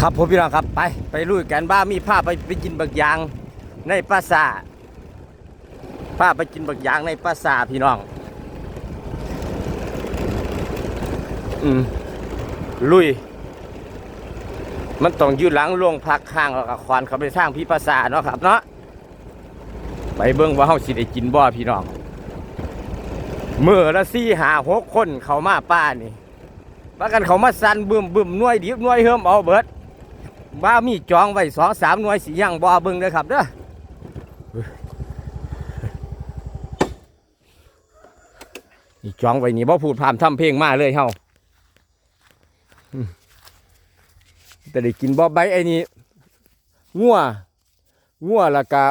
ครับผมพี่น้องครับไปไปลุยกันบ้ามีผ้าไปไปกินบักยางในปราสาทผ้าไปกินบักยางในปราสาทพี่น้องอืมลุย มันต้องยืดหลังลวงพักข้างแล้วก็ควานเขาไปสร้างพี่ปราสาทเนาะครับเนาะไปเบิ่งว่าเฮาสิได้กินบ่พี่น้องเมื่อละสี่หาหกคนเขามาป้านี่ว่ากันเขามาสั่นบึมบึมน่วยดิบน่วยเฮิมเอาเบิด บ้ามีจองไว้สองสามหน่วยสีย่างบ่เบิ่งเลยครับเด้อนี่จองไว้นี่บ่พูดพร่ำทำเพลงมาเลยเฮาแต่ได้กินบ่ใบไอ้นี่งัวงัวแล้วก็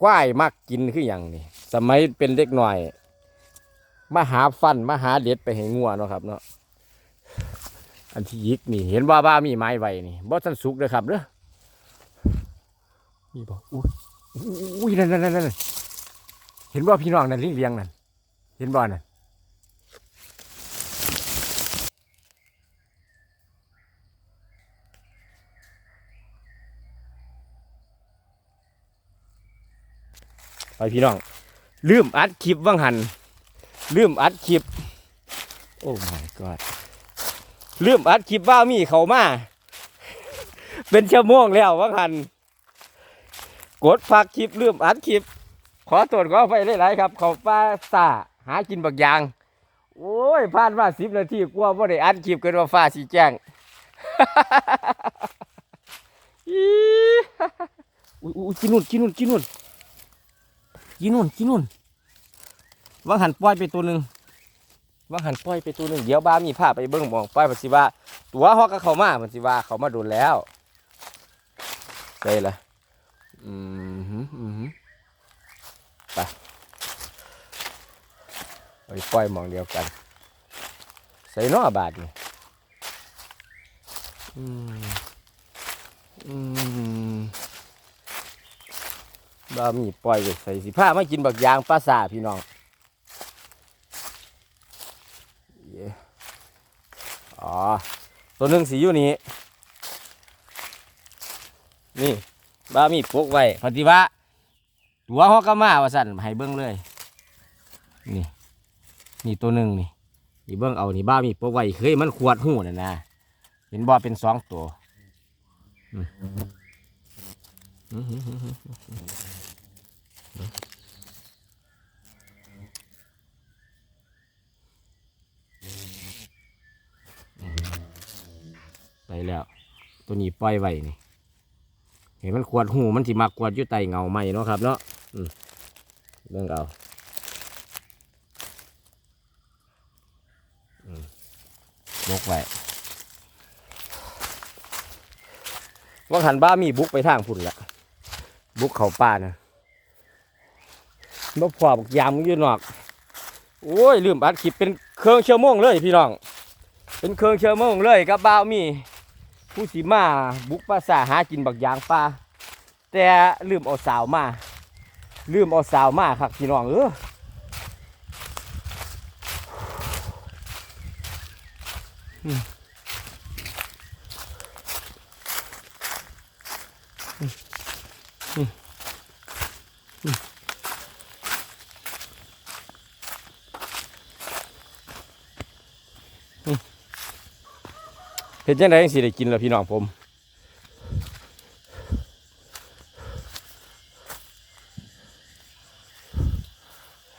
ควายมักกินคืออย่างนี่สมัยเป็นเด็กหน่อย มาหาฟันมาหาเด็ดไปให้งัวเนาะครับเนาะ อันที่ยิกนี่เห็นว่าบ้ามีไม้ไว้นี่บ่ทันสุกเลยครับเด้อนี่บ่อุ้ยอุ้ยนั่นนั่นนั่นนั่นเห็นว่าพี่น้องนั่นเลี้ยงเลี้ยงนั่นเห็นบ่นั่นไปพี่น้อง ลืมอัดคลิปว่างหัน ลืมอัดคลิป โอ้ my god ลืมอัดคลิปว่ามีเขามา เป็นชั่วโมงแล้วว่าคัน กดพักคลิปลืมอัดคลิป ขอตรวจขอไปหลายครับ เขาป้าซาหากินบักอยาง โอ้ยผ่านมาสิบนาทีกลัวว่าได้อัดคลิปเกินว่าฟ้าสีแจ้งอีอุ้ยอุ้ยกินนู่นกินนู่นกินนู่นกินนู่นกินนู่นว่างหันปล่อยไปตัวหนึ่ง ว่าหันปล่อยไปตัวหนึ่งเดี๋ยวบ้ามีผ้าไปเบิ้งมองปล่อยมันสิว่าตัวฮอกก็เขามามันสิว่าเขามาโดนแล้วได้ละอืมหืมอืมหืมไปไปปล่อยมองเดียวกัน ใส่เนอบาทนี่อืมอืมบ้ามีปล่อยไปใส่สิผ้าไม่กินบักยางปลาสาพี่น้อง เย่อ๋อ ตัวหนึ่งสีอยู่นี่นี่บ้ามีปลูกไว้ปฏิว่าตัวฮอกมาว่าสั่นให้เบิ้งเลย นี่นี่ตัวหนึ่งนี่นี่เบิ้งเอานี่บ้ามีปลูกไว้เคยมันขวดหูน่ะนะเห็นบ่เป็นสองตัวอืม อืมอืมอืมอืมไปแล้ว ตัวนี้ปล่อยไว้นี่เห็นมันขวดหูมันสิมากวดอยู่ใต้เงาไม้เนาะครับเนาะอืเบิ่องเอาบกไว้ว่าหันบ้ามีบุกไปทางพุ่นละบุกเขาป่านะบ่พอบักยามมันอยู่นอก โอ้ย ลืมอัดคลิปเป็นเครื่องเชั่วโมงเลยพี่น้อง เป็นเครื่องเชั่วโมงเลยกับบ้ามี ผู้สีมาบุกป่าสาหากินบักยางป่าแต่ลืมเอาสาวมาลืมเอาสาวมาครับพี่น้องเอออือืมอืมอืมอืม เห็นจังไดจังสิได้กินแล้วพี่น้องผม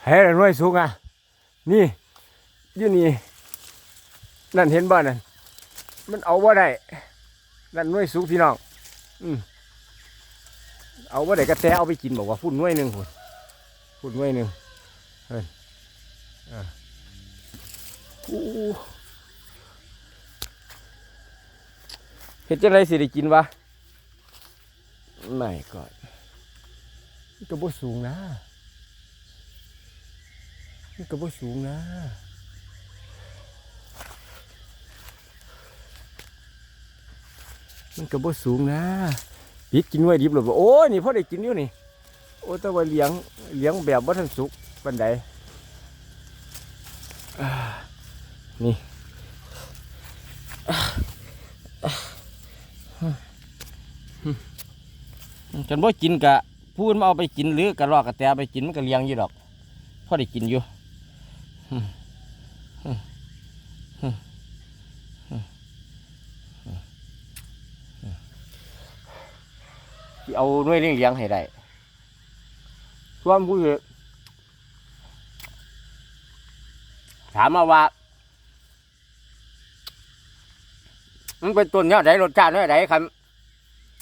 เฮ้ยน่วยสูงอะ นี่อยู่นี่ นั่นเห็นบ้านนั่น มันเอาว่าได้นั่นน่วยสูงพี่น้อง อืมเอาว่าได้กระแตเอาไปกินบอกว่าพุ่นน่วยหนึ่งพุ่นพุ่นน่วยหนึ่งเฮ้ยอ่าอู้ เห็ดจังไรสิได้กินวะไม่ก่อนมันก็บ่สูงนะมันก็บ่สูงนะมันก็บ่สูงนะปิดกินไว้ดิบหรือบ่โอ้ยนี่พ่อได้กินอยู่นี่โอ้แต่ว่าเลี้ยงเลี้ยงแบบบ่ทันสุกปานใดนี่อ่าอ่า จนบ่กินกะพูดมาเอาไปกินหรือกระรอกกระแตไปกินมันก็เลี้ยงอยู่ดอกพอได้กินอยู่สิเอาหน่วยเลี้ยงเลี้ยงให้ได้ส่วนผู้ถามมาว่ามันเป็นต้นเนี่ยไดรสชาติเนี่ยไดครับ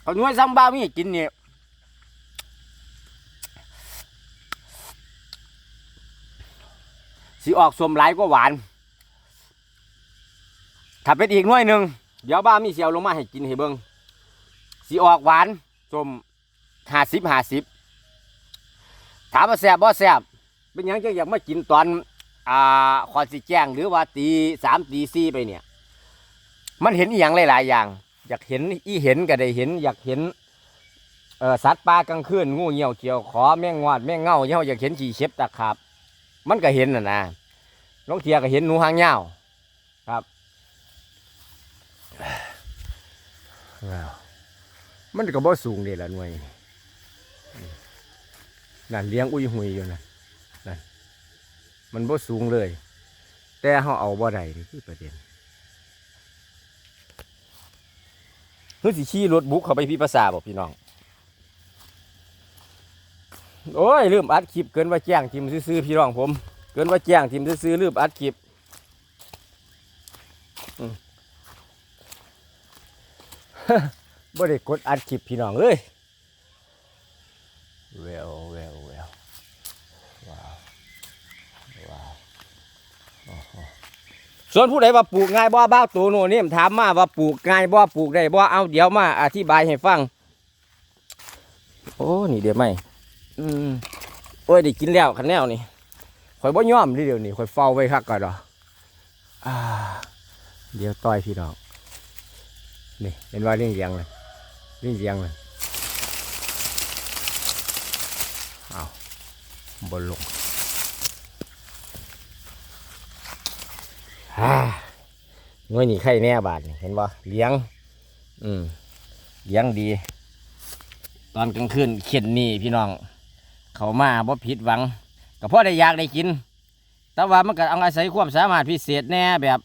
เขาหน่วยซ้ำบ้ามีกินเนี่ย สีออกสมหลายก็หวาน ถ้าเป็นอีกหน่วยหนึ่งเดี๋ยวบ้ามีเสียวลงมาให้กินให้เบิ้งสีออกหวานสมห้าสิบห้าสิบถามว่าแซ่บบ่แซ่บเป็นยังจะอยากมากินตอนอ่าขอสิแจ้งหรือว่าตีสามตีสี่ไปเนี่ย มันเห็นอหย่างหลายๆอย่าง อยากเห็นอีเห็นก็ได้เห็น อยากเห็นสัตว์ป่ากลางคืนงูเหี่ยวเขียวขอแม่งงอดแม่งเง่าเหี่ยวอยากเห็นขี่เช็บตะขาบ มันก็เห็นน่ะนะน้องเทียก็เห็นหนูหางยาวครับมันก็บ่สูงเด้ละหน่วยนั่นเลี้ยงอุ้ยหุยอยู่นะนั่นมันบ่สูงเลย แต่เฮาเอาบ่ได้นี่คือประเด็นเฮ้ยสิขี่รถบุกเข้าไปพี่ภาษาบอกพี่น้อง โอ้ยลืมอัดคลิปเกินว่าแจ้งทีมซื้อๆพี่น้องผม เกินว่าแจ้งทีมซื้อๆลืมอัดคลิปอืมบ่ได้กดอัดคลิปพี่น้องเลยแววแววแววว้าวว้าวโอ้โหส่วนผู้ใดว่าปลูกง่ายบ่บ้าวตัวโน่นนี่ถามมาว่าปลูกง่ายบ่ปลูกได้บ่เอาเดี๋ยวมาอธิบายให้ฟัง โอ้นี่เดี๋ยวไม่ อืมโอ้ยได้กินแล้วคันแนวนี่ข่อยบ่ยอมเดี๋ยวนี้ข่อยเฝ้าไว้คักก่อนดอกอ่า เดี๋ยวต่อยพี่น้องนี่เห็นว่าเลี้ยงเลี้ยงเลยเลี้ยงเลี้ยงเลยเอาบนลงฮ่าหน่วยนี่ไข่แน่บาทนี่เห็นบ่เลี้ยง อืมเลี้ยงดี ตอนกลางคืนเข็นนี่พี่น้อง เขามาบ่ผิดหวังก็พราะได้อยากได้กิน แต่ว่ามันก็เอาอาศัยความสามารถพิเศษแน่แบบ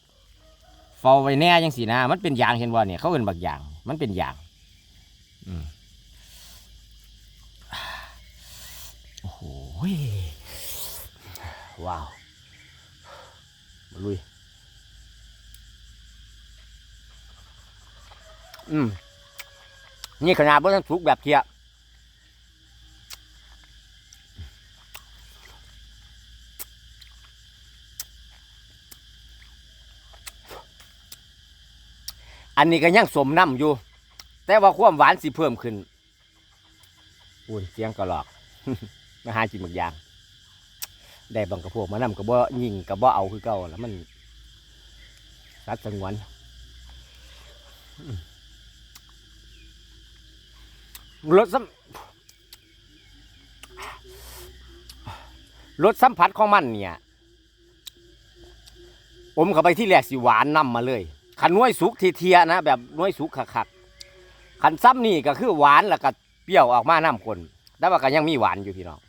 เฝ้าไว้แน่ยังสีนะมันเป็นอย่างเห็นบ่าเนี่ยเขาเอินบักยาง มันเป็นอย่างโอ้โหว้าวมาลุยอืมนี่ขนาดว่าทั้งสุกแบบเทีย อันนี้ก็ยังสมน้ำอยู่ แต่ว่าความหวานสิเพิ่มขึ้นอุ่นเสียงกระหลอกมาหาจินหมึกยาง ได้บังกระพวกมานำกระบ่ยิงกระบ่เอาคือเก่าแล้วมันสัตว์สงวนรสสัมรสสัมผัสของมันเนี่ย อมเข้าไปที่แรกสิหวานนำมาเลย ขันน้วยสุกทีเทียนะแบบน้วยสุกขักขันซ้ำนี่ก็คือหวานแล้วก็เปรี้ยวออกมาน้ำคนแต่ว่าก็ยังมีหวานอยู่พี่น้อง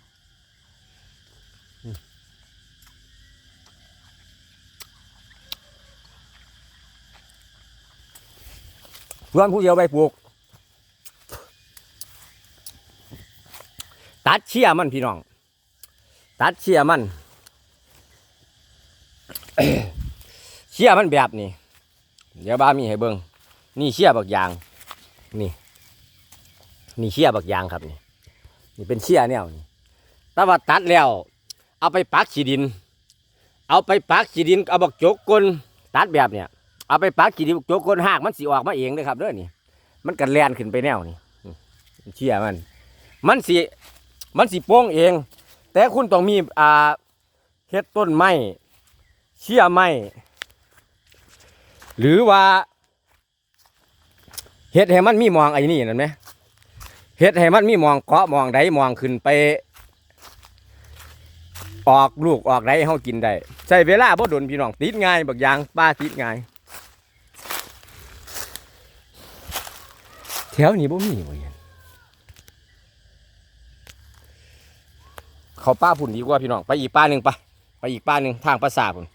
เพื่อนผู้เดียวไปปลูก ตัดเชี่ยมันพี่น้อง ตัดเชี่ยมัน เชี่ยมันแบบนี้ เดี๋ยวบ้ามีให้เบิงนี่เชี่ยบักยาง นี่ นี่เชี่ยบักยางครับนี่นี่เป็นเชี่ยแนวนี่ต่ว่าตัดแล้ว เอาไปปักขีดิน เอาไปปักขีดินเอาบักโจกกลตัดแบบเนี้ยเอาไปปักขีดินโจกกลหากมันสีออกมาเองเลยครับเด้อนี่ มันกันแลนขึ้นไปแนวนี่เชี่ยมัน มันสีมันสิโป้งเอง แต่คุณต้องมีอ่าเฮ็ดต้นไม้เชี่ยไม้ หรือว่าเฮ็ดให้มันมีมองไอ้นี่นั่นไหมเฮ็ดให้มันมีมองเกาะมองใดมองขึ้นไป ออกลูกออกใดให้เฮากินได้ใช้เวลาบ่ดนพี่น้องติดง่ายบักยางป้าติดง่ายแถวนี้บ่มีบ่เห็นเขาป้าพุ่นดีกว่าพี่น้องไปอีกป้าหนึ่งไปไปอีกป้าหนึ่งทางภาษาพุ่น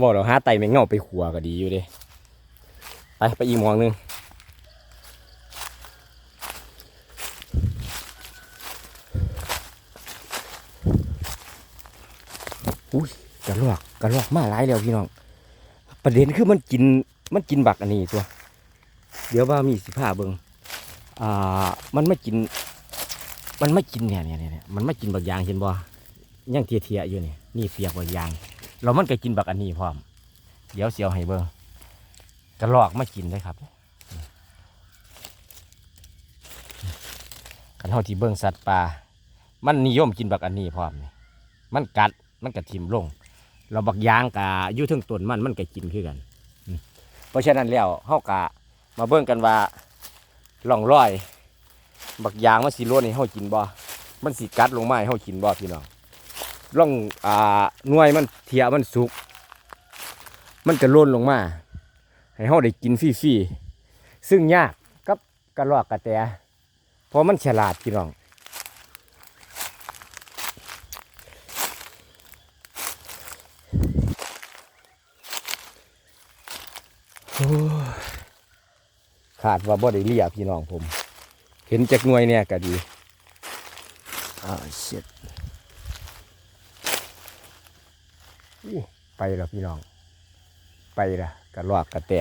บอกเราหาไตแมงเงาไปขัวก็ดีอยู่เด้ไปไปอีกมองหนึงอุ้ยกระลอกกระลอกมาหลายแล้วพี่น้อง ประเด็นคือมันกินมันกินบักอันนี้ตัว เดี๋ยวว่ามีสิผ้าเบิงอ่า มันไม่กิน มันไม่กินเนี่ยเนี่ยเนี่ยมันไม่กินบักยางเห็นบ่ยังเทียเทียอยู่เนี่ยนี่เฟียกบักยาง แล้วมันก็กินบักอันนี้พร้อม เดี๋ยวเสียวให้เบิงกระลอกมากินได้ครับกันเท่าที่เบิงสัตว์ป่ามันนิยมกินบักอันนี้พร้อมนี่มันกัดมันกระทิมลง เราบักยางกะอยู่เทึงต้นมันมันก็กินคือกัน เพราะฉะนั้นแล้วเฮากะมาเบิ่งกันว่าล่องรอย บักยางมันสิโลนให้เฮากินบ่ มันสิกัดลงมาให้เฮากินบ่พี่น้อง ล่องอ่าหน่วยมันเทียมันสุก มันจะโลนลงมา ให้เฮาได้กินฟรีๆซึ่งยากกับกระรอกกระแตเพราะมันฉลาดพี่น้องขาดว่าบ่ได้เลียพี่น้องผม เห็นจากหน่วยเนี่ยก็ดีอ่าเช็ด ไปแล้วพี่น้อง ไปละกระลอกกระแต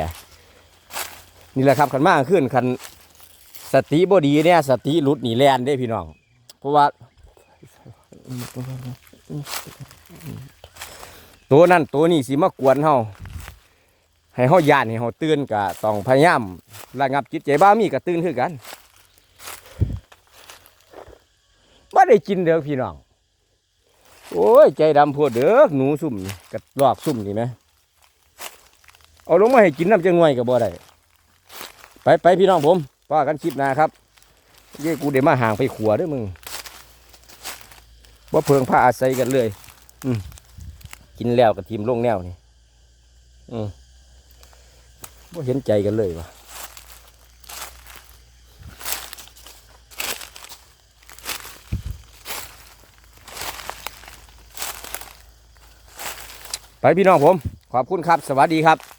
นี่แหละครับขันมากขึ้นคันสติบดีเนี่ยสติหลุดหนีแลนได้พี่น้อง เพราะว่า ตัวนั่นตัวนี้สิมากวนเฮาให้เฮาย่านให้เฮาตื่นก็ต้องพยายามระงับจิตใจบ้ามีก็ตื่นคือกันบ่ได้กินเด้อพี่น้อง โอ้ย ใจดำโพดเด้อหนูซุ่มนี่กับลอกซุ่มนี่ไหมเอาลงมาให้กินน้ำจังหน่วยก็บ่ได้ไปไปพี่น้องผมว่ากันคลิปหนาครับเย้กูเดี๋ยวมาห่างไปขัวด้อมึงว่าเพิงผ้าอาศัยกันเลย อืมกินแล้วกับทีมลงแนวนี่ อืมบ่เห็นใจกันเลยวะ พี่น้องผม ขอบคุณครับ สวัสดีครับ